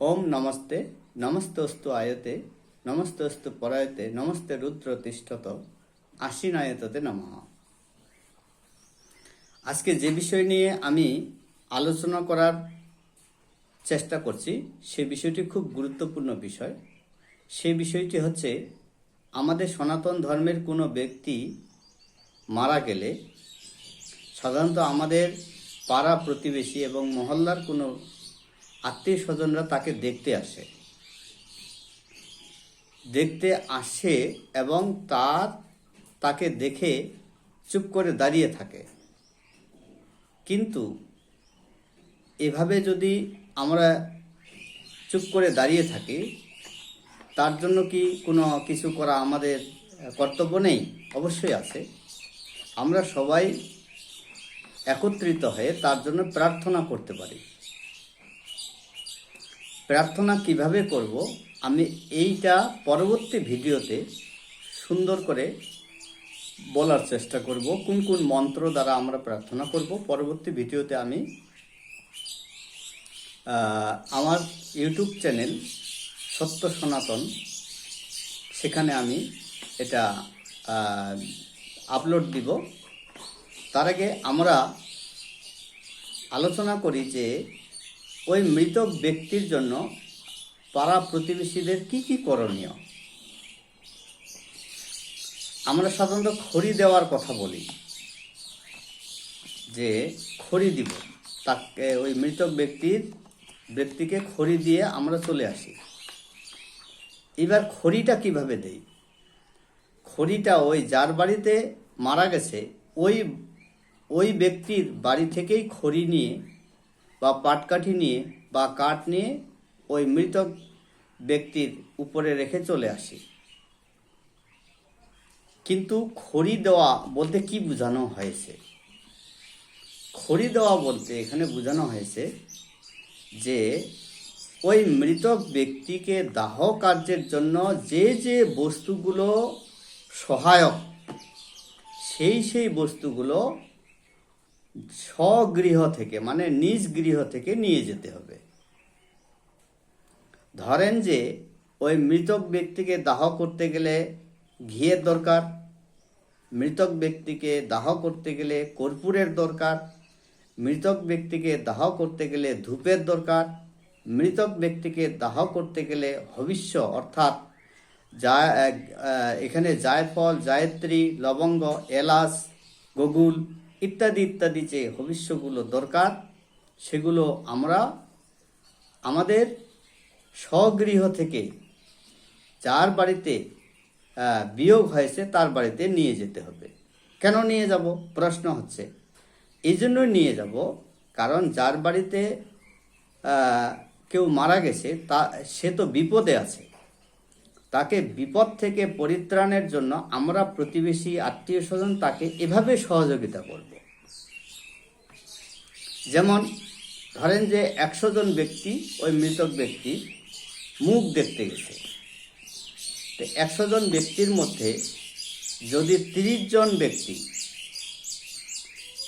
ওম নমস্তে, নমস্তস্তু আয়তে, নমস্তস্তু পরায়তে, নমস্তে রুদ্র তিষ্ঠত, আশ্বিনায়ততে নমঃ। আজকে যে বিষয় নিয়ে আমি আলোচনা করার চেষ্টা করছি, সে বিষয়টি খুব গুরুত্বপূর্ণ বিষয়। সে বিষয়টি হচ্ছে, আমাদের সনাতন ধর্মের কোনো ব্যক্তি মারা গেলে, সাধারণত আমাদের পাড়া প্রতিবেশী এবং মহল্লার কোনো আত্মীয় স্বজনরা তাকে দেখতে আসে। দেখতে আসে এবং তার, তাকে দেখে চুপ করে দাঁড়িয়ে থাকে। কিন্তু এভাবে যদি আমরা চুপ করে দাঁড়িয়ে থাকি, তার জন্য কি কোনো কিছু করা আমাদের কর্তব্য নেই? অবশ্যই আছে। আমরা সবাই একত্রিত হয়ে তার জন্য প্রার্থনা করতে পারি। প্রার্থনা কীভাবে করব, আমি এইটা পরবর্তী ভিডিওতে সুন্দর করে বলার চেষ্টা করব, কোন কোন মন্ত্র দ্বারা আমরা প্রার্থনা করব। পরবর্তী ভিডিওতে আমি আমার ইউটিউব চ্যানেল সত্য সনাতন, সেখানে আমি এটা আপলোড দিব। তার আগে আমরা আলোচনা করি যে ওই মৃত ব্যক্তির জন্য পাড়া প্রতিবেশীদের কি কি করণীয়? আমরা সাধারণত খড়ি দেওয়ার কথা বলি, যে খড়ি দিব। তাকে, ওই মৃত ব্যক্তির, ব্যক্তিকে খড়ি দিয়ে আমরা চলে আসি। এবার খড়িটা কীভাবে দেই? খড়িটা ওই যার বাড়িতে মারা গেছে, ওই ওই ব্যক্তির বাড়ি থেকেই খড়ি নিয়ে বা পাটকাঠি নিয়ে বা কাঠ নিয়ে ওই মৃত ব্যক্তির উপরে রেখে চলে আসি। কিন্তু খড়ি দেওয়া বলতে কি বোঝানো হয়েছে? খড়ি দেওয়া বলতে এখানে বোঝানো হয়েছে যে ওই মৃত ব্যক্তিকে দাহ কার্যের জন্য যে যে বস্তুগুলো সহায়ক, সেই সেই বস্তুগুলো স্বগৃহ থেকে মানে নিজ গৃহ থেকে নিয়ে যেতে হবে। ধরেন যে ওই মৃতক ব্যক্তিকে দাহ করতে গেলে ঘিয়ের দরকার, মৃতক ব্যক্তিকে দাহ করতে গেলে কর্পূরের দরকার, মৃতক ব্যক্তিকে দাহ করতে গেলে ধূপের দরকার, মৃতক ব্যক্তিকে দাহ করতে গেলে ভবিষ্য অর্থাৎ যা এখানে জায়ফল, জায়ত্রী, লবঙ্গ, এলাচ, গগুল ইত্যাদি ইত্যাদি যে ভবিষ্যগুলো দরকার, সেগুলো আমরা আমাদের স্বগৃহ থেকে যার বাড়িতে বিয়োগ হয়েছে তার বাড়িতে নিয়ে যেতে হবে। কেন নিয়ে যাব? প্রশ্ন হচ্ছে। এই জন্যই নিয়ে যাব, কারণ যার বাড়িতে কেউ মারা গেছে, তা, সে তো বিপদে আছে। তাকে বিপদ থেকে পরিত্রাণের জন্য আমরা প্রতিবেশী আত্মীয় স্বজন তাকে এভাবে সহযোগিতা করব। যেমন, ধরেন যে একশো জন ব্যক্তি, ওই মৃতক ব্যক্তি মুখ দেখতে গেছে। তো একশো জন ব্যক্তির মধ্যে যদি তিরিশ জন ব্যক্তি,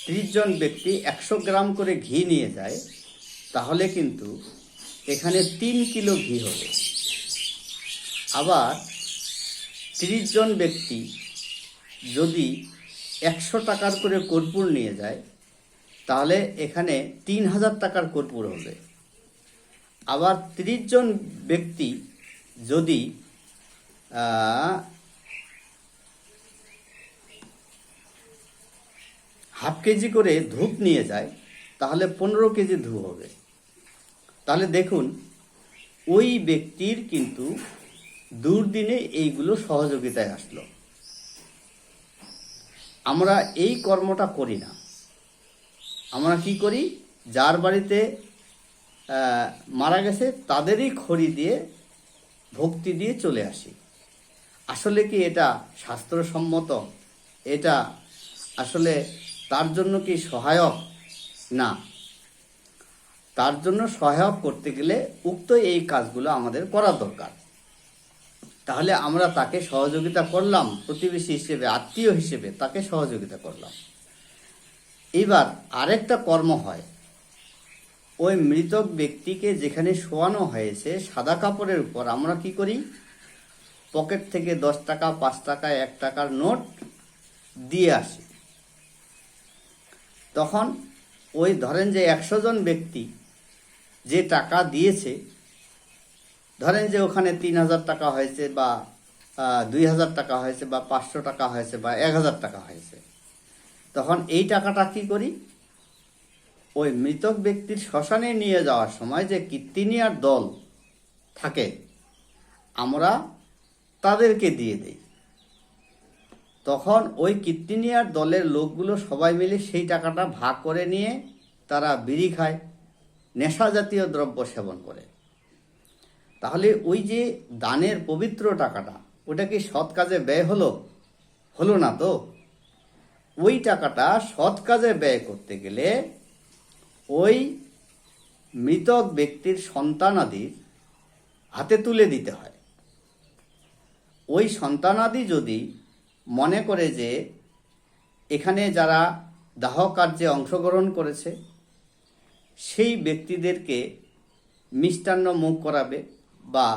ত্রিশ জন ব্যক্তি একশো গ্রাম করে ঘি নিয়ে যায়, তাহলে কিন্তু এখানে তিন কিলো ঘি হবে। আবার তিরিশ জন ব্যক্তি যদি একশো টাকার করে কর্পূর নিয়ে যায়, তাহলে এখানে তিন হাজার টাকার কর্পূর হবে। আবার তিরিশ জন ব্যক্তি যদি হাফ কেজি করে ধূপ নিয়ে যায়, তাহলে পনেরো কেজি ধূপ হবে। তাহলে দেখুন, ওই ব্যক্তির কিন্তু দুর্দিনে এইগুলো সহযোগিতায় আসলো। আমরা এই কর্মটা করি না। আমরা কি করি? যার বাড়িতে মারা গেছে, তাদেরই খড়ি দিয়ে, ভক্তি দিয়ে চলে আসি। আসলে কি এটা শাস্ত্রসম্মত? এটা আসলে তার জন্য কি সহায়ক? না। তার জন্য সহায়ক করতে গেলে উক্ত এই কাজগুলো আমাদের করা দরকার। তাহলে আমরা তাকে সহযোগিতা করলাম, প্রতিবেশী হিসেবে, আত্মীয় হিসেবে তাকে সহযোগিতা করলাম। এবার আরেকটা কর্ম হয়। ওই মৃতক ব্যক্তিকে যেখানে শোয়ানো হয়েছে সাদা কাপড়ের উপর আমরা কি করি? পকেট থেকে দশ টাকা, পাঁচ টাকা, এক টাকার নোট দিয়ে আসি। তখন ওই ধরেন যে একশো জন ব্যক্তি যে টাকা দিয়েছে ধরেন যে ওখানে তিন হাজার টাকা হয়েছে বা দুই হাজার টাকা হয়েছে বা পাঁচশো টাকা হয়েছে বা এক হাজার টাকা হয়েছে। তখন এই টাকাটা কি করি? ওই মৃতক ব্যক্তির শ্মশানে নিয়ে যাওয়ার সময় যে কীর্তিনিয়ার দল থাকে, আমরা তাদেরকে দিয়ে দেই। তখন ওই কীর্তিনিয়ার দলের লোকগুলো সবাই মিলে সেই টাকাটা ভাগ করে নিয়ে তারা বিড়ি খায়, নেশা জাতীয় দ্রব্য সেবন করে। তাহলে ওই যে দানের পবিত্র টাকাটা, ওটা কি সৎ কাজে ব্যয় হলো? হলো না তো। ওই টাকাটা সৎ কাজে ব্যয় করতে গেলে ওই মৃতক ব্যক্তির সন্তানাদির হাতে তুলে দিতে হয়। ওই সন্তানাদি যদি মনে করে যে এখানে যারা দাহ কার্যে অংশগ্রহণ করেছে, সেই ব্যক্তিদেরকে মিষ্টান্ন মুখ করাবে বা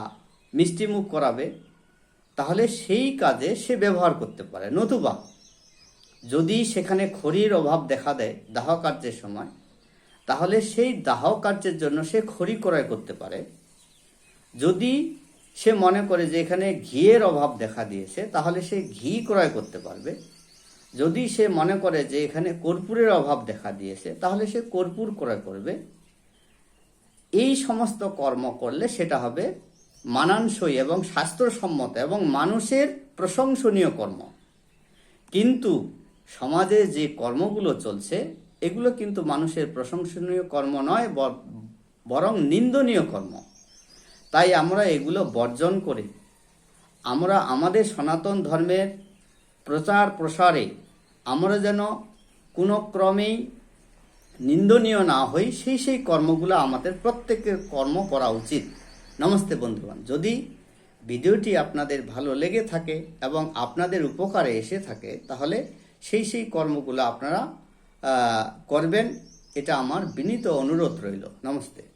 মিষ্টি মুখ করাবে, তাহলে সেই কাজে সে ব্যবহার করতে পারে। নতুবা, যদি সেখানে খড়ির অভাব দেখা দেয় দাহ কার্যের সময়, তাহলে সেই দাহ কার্যের জন্য সে খড়ি ক্রয় করতে পারে। যদি সে মনে করে যে এখানে ঘিয়ের অভাব দেখা দিয়েছে, তাহলে সে ঘি ক্রয় করতে পারবে। যদি সে মনে করে যে এখানে কর্পূরের অভাব দেখা দিয়েছে, তাহলে সে কর্পূর ক্রয় করবে। এই সমস্ত কর্ম করলে সেটা হবে মানানসই এবং স্বাস্থ্যসম্মত এবং মানুষের প্রশংসনীয় কর্ম। কিন্তু সমাজে যে কর্মগুলো চলছে, এগুলো কিন্তু মানুষের প্রশংসনীয় কর্ম নয় বরং নিন্দনীয় কর্ম। তাই আমরা এগুলো বর্জন করে। আমরা আমাদের সনাতন ধর্মের প্রচার প্রসারে আমরা যেন কোনো ক্রমেই নিন্দনীয় না হই, সেই সেই কর্মগুলো আমাদের প্রত্যেকের কর্ম করা উচিত। নমস্তে বন্ধুগণ। যদি ভিডিওটি আপনাদের ভালো লেগে থাকে এবং আপনাদের উপকারে এসে থাকে, তাহলে সেই সেই কর্মগুলো আপনারা করবেন। এটা আমার বিনীত অনুরোধ রইল। নমস্তে।